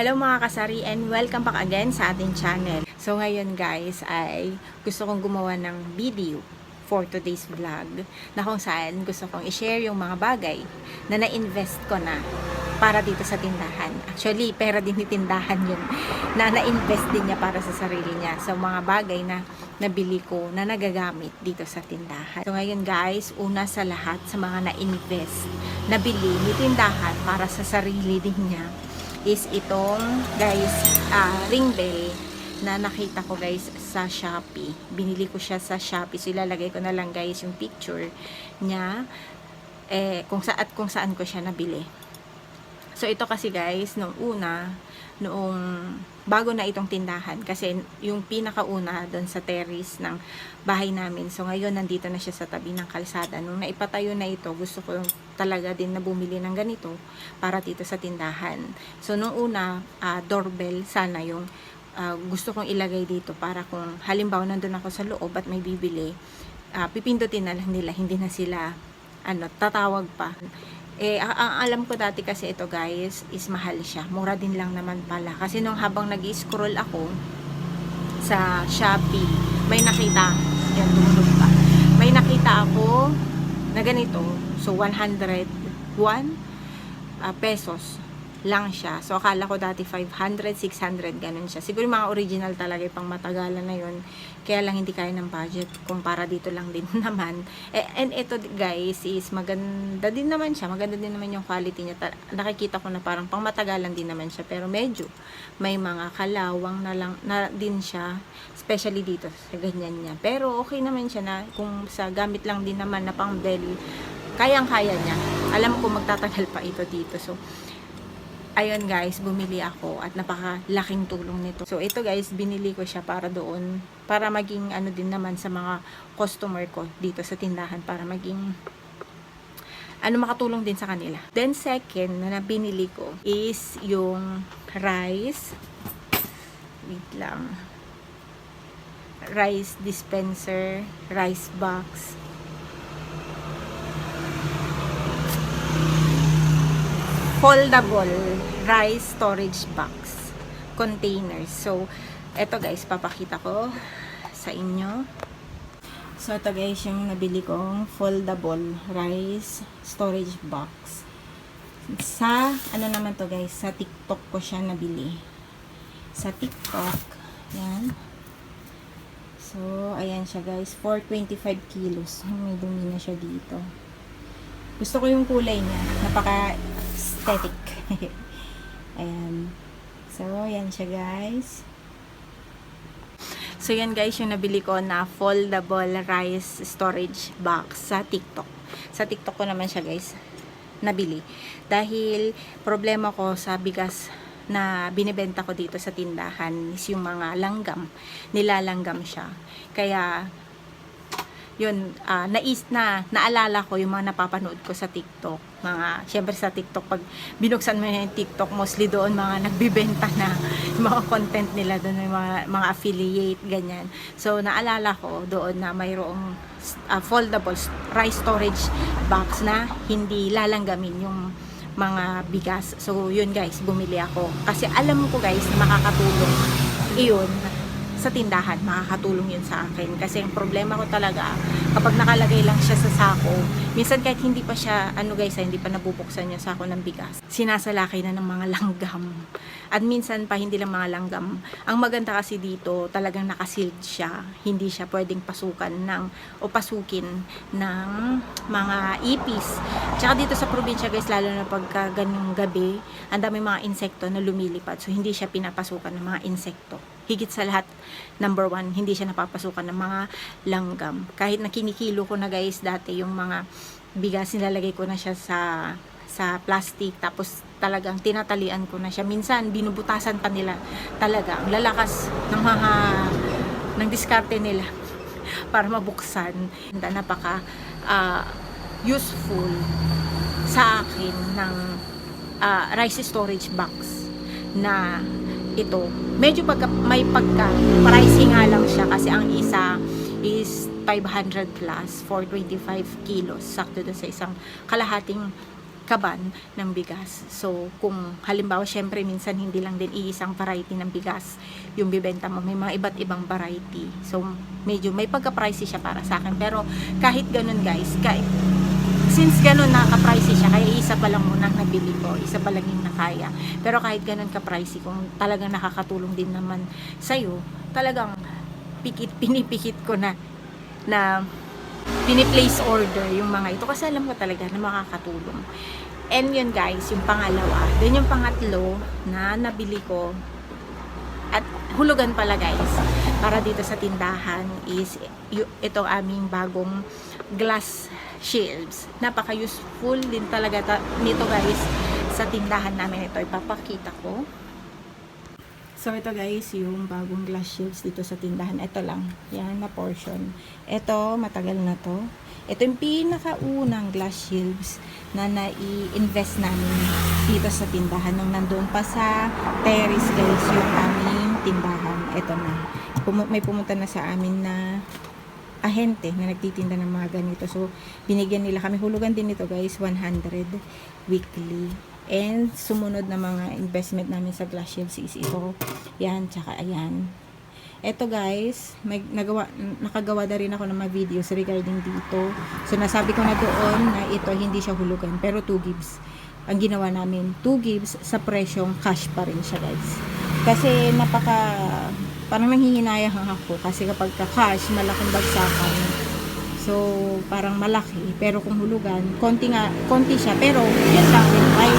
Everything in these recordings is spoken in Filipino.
Hello mga kasari and welcome back again sa ating channel. So ngayon guys ay gusto kong gumawa ng video for today's vlog na kung saan gusto kong i-share yung mga bagay na na-invest ko na para dito sa tindahan. Actually, pera din ni tindahan yun na na-invest din niya para sa sarili niya. So mga bagay na nabili ko na nagagamit dito sa tindahan. So ngayon guys, una sa lahat sa mga na-invest, nabili ni tindahan para sa sarili din niya is itong guys ah, ring bell na nakita ko guys sa Shopee. Binili ko siya sa Shopee. So ilalagay ko na lang guys yung picture niya eh kung sa kung saan ko siya nabili. So ito kasi guys, nung una, noong bago na itong tindahan kasi yung pinakauna doon sa terrace ng bahay namin. So ngayon nandito na siya sa tabi ng kalsada. Nung naipatayo na ito, gusto ko talaga din na bumili ng ganito para dito sa tindahan. So nung una, ah, doorbell sana yung ah, gusto kong ilagay dito para kung halimbawa nandun ako sa loob at may bibili, ah, pipindutin na lang nila, hindi na sila ano, tatawag pa. Eh, ang, alam ko dati kasi ito guys, is mahal siya. Mura din lang naman pala. Kasi nung habang nag scroll ako sa Shopee, may nakita, yan, tumunog pa. May nakita ako na ganito. So, 101 ah, pesos lang siya. So, akala ko dati 500, 600, ganun siya. Siguro mga original talaga, pang matagalan na yun. Kaya lang hindi kaya ng budget. Kumpara dito lang din naman. Eh, and ito guys, is maganda din naman siya. Maganda din naman yung quality niya. Ta- nakikita ko na parang pang matagalan din naman siya. Pero medyo may mga kalawang na lang na din siya. Especially dito sa ganyan niya. Pero okay naman siya na kung sa gamit lang din naman na pang bell, kayang-kaya niya. Alam ko magtatagal pa ito dito. So, ayun guys, bumili ako at napakalaking tulong nito. So ito guys, binili ko siya para doon, para maging ano din naman sa mga customer ko dito sa tindahan para maging ano makatulong din sa kanila. Then second na binili ko is yung rice. Wait lang. Rice dispenser, rice box. Foldable rice storage box containers. So, eto guys, papakita ko sa inyo. So, ito guys, yung nabili kong foldable rice storage box. Sa, ano naman to guys, sa TikTok ko siya nabili. Sa TikTok, yan. So, ayan siya guys, 425 kilos. May dumi na siya dito. Gusto ko yung kulay niya. Napaka aesthetic. Ayan. So, yan siya guys. So, yan guys yung nabili ko na foldable rice storage box sa TikTok. Sa TikTok ko naman siya guys nabili. Dahil problema ko sa bigas na binibenta ko dito sa tindahan is yung mga langgam. Nilalanggam siya. Kaya yun, ah, nais na, naalala ko yung mga napapanood ko sa TikTok. Mga, syempre sa TikTok, pag binuksan mo yung TikTok, mostly doon mga nagbibenta na yung mga content nila doon, yung mga, mga affiliate, ganyan. So, naalala ko doon na mayroong ah, foldable rice storage box na hindi lalanggamin yung mga bigas. So, yun guys, bumili ako. Kasi alam ko guys, makakatulong iyon sa tindahan, makakatulong yun sa akin. Kasi ang problema ko talaga, kapag nakalagay lang siya sa sako, minsan kahit hindi pa siya, ano guys, ah, hindi pa nabubuksan yung sako ng bigas, sinasalakay na ng mga langgam. At minsan pa, hindi lang mga langgam. Ang maganda kasi dito, talagang nakasealed siya. Hindi siya pwedeng pasukan ng, o pasukin ng mga ipis. Tsaka dito sa probinsya guys, lalo na pagka ganyung gabi, ang dami mga insekto na lumilipad. So, hindi siya pinapasukan ng mga insekto higit sa lahat, number one, hindi siya napapasukan ng mga langgam. Kahit na kinikilo ko na guys dati yung mga bigas, nilalagay ko na siya sa sa plastic tapos talagang tinatalian ko na siya. Minsan binubutasan pa nila talaga. Ang lalakas ng mga ng diskarte nila para mabuksan. Napaka ah, useful sa akin ng ah, rice storage box na ito. Medyo pagka, may pagka pricing nga lang siya kasi ang isa is 500 plus for 25 kilos. Sakto doon sa isang kalahating kaban ng bigas. So, kung halimbawa, syempre, minsan hindi lang din iisang variety ng bigas yung bibenta mo. May mga iba't ibang variety. So, medyo may pagka-pricey siya para sa akin. Pero, kahit ganun guys, kahit, since ganun nakaka-pricey siya, kaya isa pa lang muna nabili ko, isa pa lang yung nakaya. Pero kahit ganun ka-pricey, kung talagang nakakatulong din naman sa'yo, talagang pikit, pinipikit ko na na pini-place order yung mga ito kasi alam ko talaga na makakatulong. And yun guys, yung pangalawa. Then yung pangatlo na nabili ko at hulugan pala guys para dito sa tindahan is y- ito aming bagong glass shields. Napaka useful din talaga ta- nito guys sa tindahan namin ito. Ipapakita ko. So, ito guys, yung bagong glass shields dito sa tindahan. Ito lang. Yan, na portion. Ito, matagal na to. Ito yung pinakaunang glass shields na nai-invest namin dito sa tindahan. Nung nandun pa sa terrace guys, yung aming tindahan. Ito na. Pumu- may pumunta na sa amin na ahente na nagtitinda ng mga ganito. So, binigyan nila kami. Hulugan din nito guys, 100 weekly. And sumunod na mga investment namin sa glass shields is ito. Yan, tsaka ayan. Ito guys, may nagawa, nakagawa na rin ako ng mga videos regarding dito. So nasabi ko na doon na ito hindi siya hulugan, pero 2 gives. Ang ginawa namin, 2 gives sa presyong cash pa rin siya guys. Kasi napaka, parang nanghihinayang ako kasi kapag ka cash, malaking bagsakan. So, parang malaki. Pero kung hulugan, konti nga, konti siya. Pero, yun lang din. May,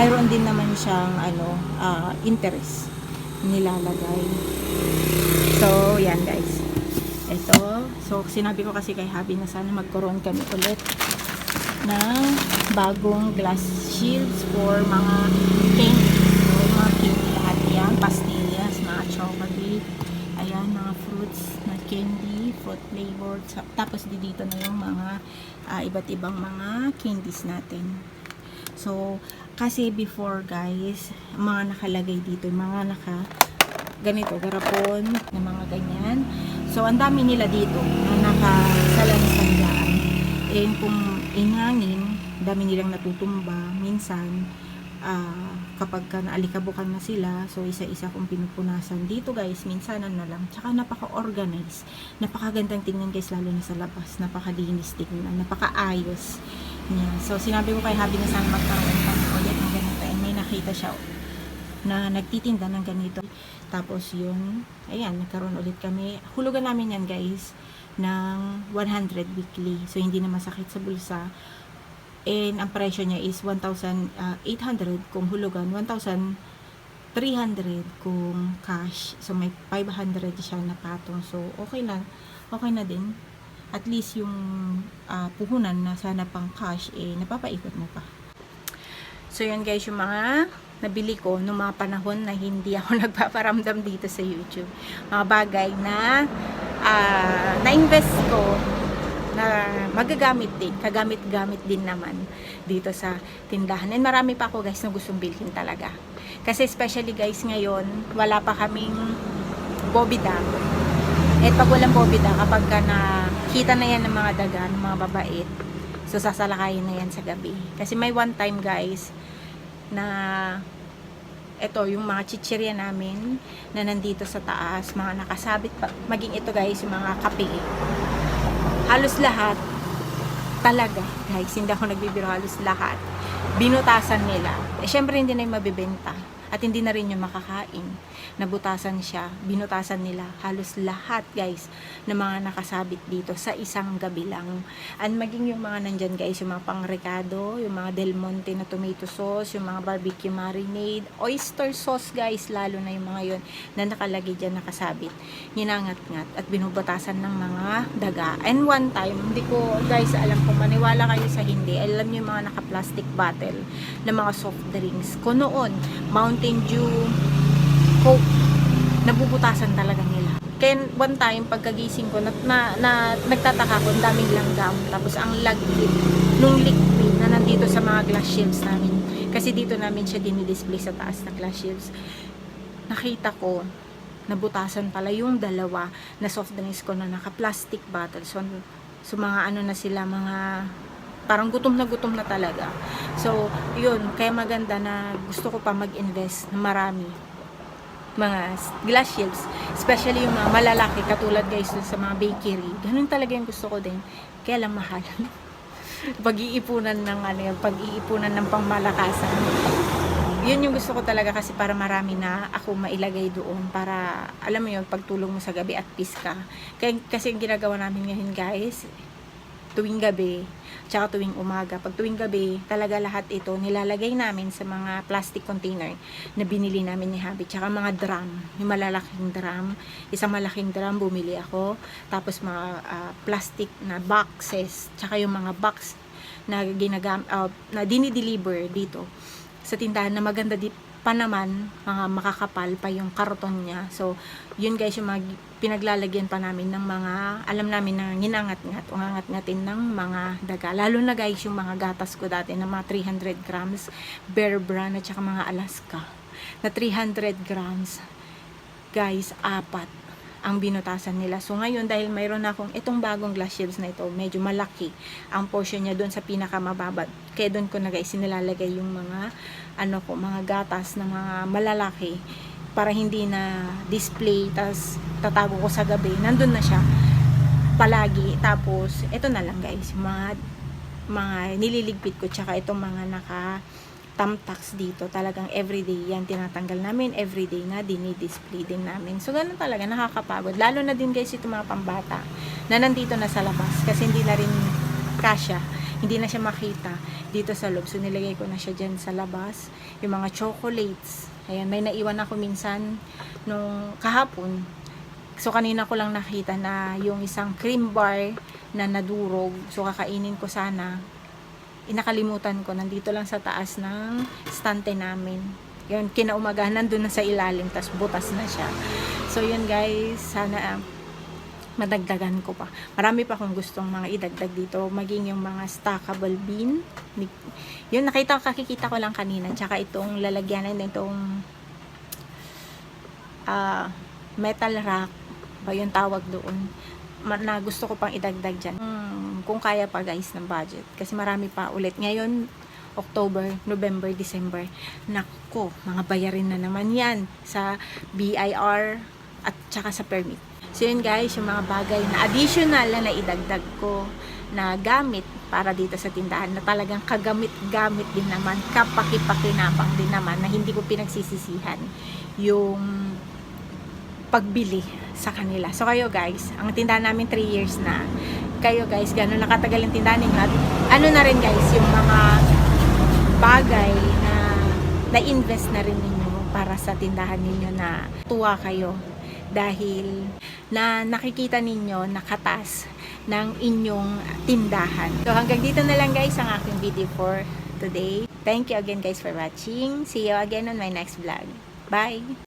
mayroon din naman siyang, ano, ah, interest nilalagay. So, yan guys. Ito. So, sinabi ko kasi kay Habi na sana magkaroon kami ulit ng bagong glass shields for mga candy. So, mga candy lahat yan. Pastillas, mga chocolate. Ayan, mga fruits na candy, fruit flavored. Tapos di dito na yung mga ah, iba't ibang mga candies natin. So, kasi before guys, mga nakalagay dito, mga naka ganito, garapon, na mga ganyan. So, ang dami nila dito na nakasalansan dyan. And kung ingangin, dami nilang natutumba. Minsan, ah, kapag ka naalikabukan na sila, so isa-isa kong pinupunasan. Dito guys, minsan ano lang. Tsaka napaka-organized. Napakagandang tingnan guys, lalo na sa labas. Napakalinis tingnan. Napakaayos niya. So, sinabi ko kay Habi na sana magkaroon kami ulit ng ganito. And may nakita siya na nagtitinda ng ganito. Tapos yun, ayan, nagkaroon ulit kami. Hulugan namin yan guys ng 100 weekly. So, hindi na masakit sa bulsa. And ang presyo niya is 1,800 kung hulugan, 1,300 kung cash. So, may 500 siya na patong. So, okay na. Okay na din. At least yung ah, puhunan na sana pang cash, eh, napapaikot mo pa. So, yan guys, yung mga nabili ko nung mga panahon na hindi ako nagpaparamdam dito sa YouTube. Mga bagay na ah, na-invest ko na magagamit din, kagamit-gamit din naman dito sa tindahan. And marami pa ako guys na gustong bilhin talaga. Kasi especially guys ngayon, wala pa kaming bobida. At pag walang bobida, kapag ka nakita na yan ng mga daga, ng mga babait, so sasalakayin na yan sa gabi. Kasi may one time guys, na ito yung mga chichirya namin na nandito sa taas, mga nakasabit pa, maging ito guys, yung mga kape. Halos lahat, talaga guys, hindi ako nagbibiro halos lahat. Binutasan nila. Eh, syempre hindi na yung mabibenta. At hindi na rin yung makakain. Nabutasan siya, binutasan nila halos lahat guys na mga nakasabit dito sa isang gabi lang. And maging yung mga nandyan guys, yung mga pangrekado, yung mga Del Monte na tomato sauce, yung mga barbecue marinade, oyster sauce guys, lalo na yung mga yon na nakalagay dyan nakasabit. Ginangat-ngat at binubutasan ng mga daga. And one time, hindi ko guys alam kung maniwala kayo sa hindi, alam niyo yung mga naka-plastic bottle na mga soft drinks. Ko noon, Mountain Dew, Coke, nabubutasan talaga nila. Kaya one time, pagkagising ko, na, na, na nagtataka ko, ang daming langgam. Tapos ang lagkit nung liquid na nandito sa mga glass shields namin. Kasi dito namin siya dinidisplay sa taas na glass shields. Nakita ko, nabutasan pala yung dalawa na soft drinks ko na naka-plastic bottle. So, so mga ano na sila, mga parang gutom na gutom na talaga. So, yun, kaya maganda na gusto ko pa mag-invest na marami mga glass shields, especially yung mga malalaki, katulad guys sa mga bakery. Ganun talaga yung gusto ko din. Kaya lang mahal. pag-iipunan ng ano yung pag-iipunan ng pangmalakasan. Yun yung gusto ko talaga kasi para marami na ako mailagay doon para alam mo yun pagtulong mo sa gabi at peace ka. Kaya, kasi yung ginagawa namin ngayon guys, tuwing gabi, tsaka tuwing umaga. Pag tuwing gabi, talaga lahat ito nilalagay namin sa mga plastic container na binili namin ni Habi. Tsaka mga drum, yung malalaking drum. Isang malaking drum bumili ako. Tapos mga ah, plastic na boxes, tsaka yung mga box na ginagam ah, na dinideliver dito sa tindahan na maganda di pa naman mga makakapal pa yung karton niya. So, yun guys yung mga pinaglalagyan pa namin ng mga alam namin na ginangat-ngat o ngangat-ngatin ng mga daga. Lalo na guys yung mga gatas ko dati na mga 300 grams Bear Brand at saka mga Alaska na 300 grams guys, apat ang binutasan nila. So ngayon dahil mayroon akong itong bagong glass shields na ito, medyo malaki ang portion niya doon sa pinakamababa. Kaya doon ko na guys sinilalagay yung mga ano ko, mga gatas na mga malalaki para hindi na display tas tatago ko sa gabi. Nandun na siya palagi. Tapos ito na lang guys, mga mga nililigpit ko tsaka itong mga naka tamtax dito. Talagang everyday yan tinatanggal namin. Everyday na dinidisplay din namin. So, ganun talaga. Nakakapagod. Lalo na din guys itong mga pambata na nandito na sa labas. Kasi hindi na rin kasya. Hindi na siya makita dito sa loob. So, nilagay ko na siya dyan sa labas. Yung mga chocolates. Ayan, may naiwan ako minsan nung kahapon. So, kanina ko lang nakita na yung isang cream bar na nadurog. So, kakainin ko sana inakalimutan ko, nandito lang sa taas ng stante namin. Yun, kinaumagahan, nandun na sa ilalim, tas butas na siya. So, yun guys, sana uh, madagdagan ko pa. Marami pa akong gustong mga idagdag dito, maging yung mga stackable bin. Yun, nakita ko, kakikita ko lang kanina, tsaka itong lalagyanan nitong uh, metal rack, ba yung tawag doon, na gusto ko pang idagdag dyan. Hmm, kung kaya pa guys ng budget. Kasi marami pa ulit. Ngayon, October, November, December. Nako, mga bayarin na naman yan sa BIR at tsaka sa permit. So yun guys, yung mga bagay na additional na naidagdag ko na gamit para dito sa tindahan na talagang kagamit-gamit din naman, kapaki-pakinabang din naman na hindi ko pinagsisisihan yung pagbili sa kanila. So kayo guys, ang tindahan namin 3 years na. Kayo guys, gano'n nakatagal yung tindahan ninyo. At ano na rin guys, yung mga bagay na na-invest na rin ninyo para sa tindahan ninyo na tuwa kayo dahil na nakikita ninyo nakatas ng inyong tindahan. So hanggang dito na lang guys ang aking video for today. Thank you again guys for watching. See you again on my next vlog. Bye!